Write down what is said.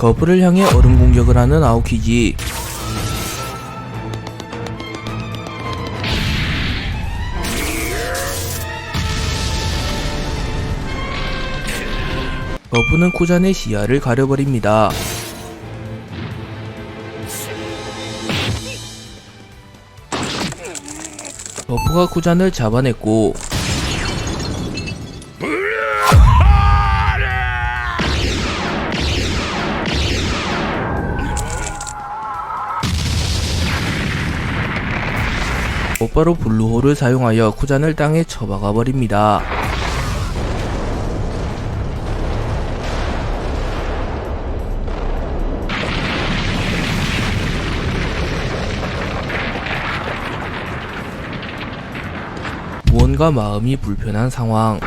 거부를 향해 얼음 공격을 하는 아오키지. 거부는 쿠잔의 시야를 가려버립니다. 버프가 쿠잔을 잡아냈고 곧바로 블루홀을 사용하여 쿠잔을 땅에 처박아 버립니다. 무언가 마음이 불편한 상황.